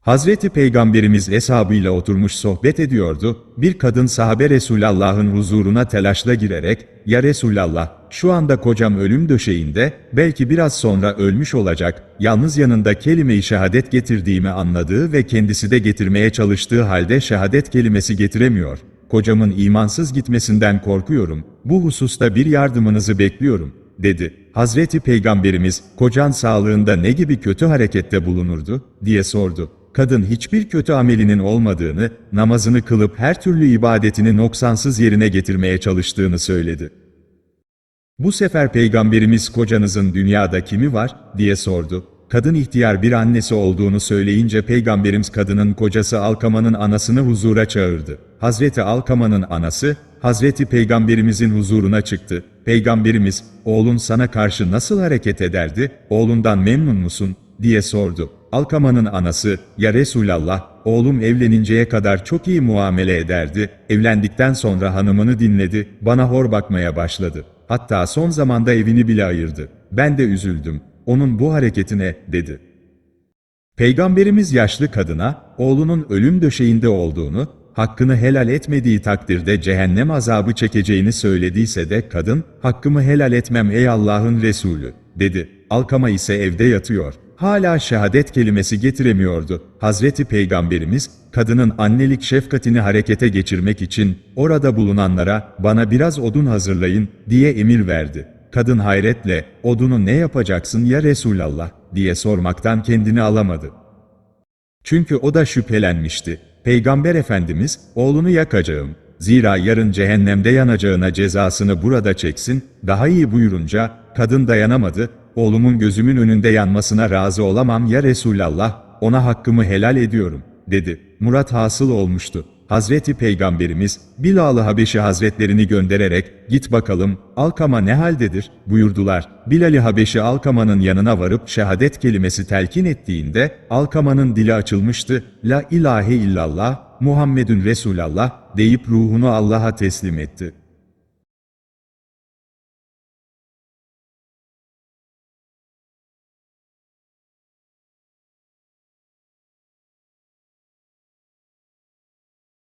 Hazreti Peygamberimiz eshabıyla oturmuş sohbet ediyordu, bir kadın sahabe Resulullah'ın huzuruna telaşla girerek, ''Ya Resulallah, şu anda kocam ölüm döşeğinde, belki biraz sonra ölmüş olacak, yalnız yanında kelime-i şehadet getirdiğimi anladığı ve kendisi de getirmeye çalıştığı halde şehadet kelimesi getiremiyor. Kocamın imansız gitmesinden korkuyorum, bu hususta bir yardımınızı bekliyorum.'' dedi. Hazreti Peygamberimiz, kocan sağlığında ne gibi kötü harekette bulunurdu, diye sordu. Kadın hiçbir kötü amelinin olmadığını, namazını kılıp her türlü ibadetini noksansız yerine getirmeye çalıştığını söyledi. Bu sefer Peygamberimiz kocanızın dünyada kimi var, diye sordu. Kadın ihtiyar bir annesi olduğunu söyleyince Peygamberimiz kadının kocası Alkama'nın anasını huzura çağırdı. Hazreti Alkama'nın anası, Hazreti Peygamberimizin huzuruna çıktı. Peygamberimiz, oğlun sana karşı nasıl hareket ederdi, oğlundan memnun musun, diye sordu. Alkama'nın anası, ya Resulallah, oğlum evleninceye kadar çok iyi muamele ederdi, evlendikten sonra hanımını dinledi, bana hor bakmaya başladı. Hatta son zamanda evini bile ayırdı. Ben de üzüldüm. Onun bu hareketine, dedi. Peygamberimiz yaşlı kadına, oğlunun ölüm döşeğinde olduğunu, hakkını helal etmediği takdirde cehennem azabı çekeceğini söylediyse de kadın, hakkımı helal etmem ey Allah'ın Resulü, dedi. Alkama ise evde yatıyor. Hala şehadet kelimesi getiremiyordu. Hazreti Peygamberimiz, kadının annelik şefkatini harekete geçirmek için, orada bulunanlara, bana biraz odun hazırlayın, diye emir verdi. Kadın hayretle, odunu ne yapacaksın ya Resulallah, diye sormaktan kendini alamadı. Çünkü o da şüphelenmişti. Peygamber Efendimiz, oğlunu yakacağım. Zira yarın cehennemde yanacağına cezasını burada çeksin, daha iyi buyurunca, kadın dayanamadı, oğlumun gözümün önünde yanmasına razı olamam ya Resulallah, ona hakkımı helal ediyorum, dedi. Murat hasıl olmuştu. Hazreti Peygamberimiz, Bilal-ı Habeşi Hazretlerini göndererek, git bakalım, Alkama ne haldedir, buyurdular. Bilal-i Habeşi Alkama'nın yanına varıp şehadet kelimesi telkin ettiğinde, Alkama'nın dili açılmıştı, La ilahe illallah, Muhammedun Resulallah, deyip ruhunu Allah'a teslim etti.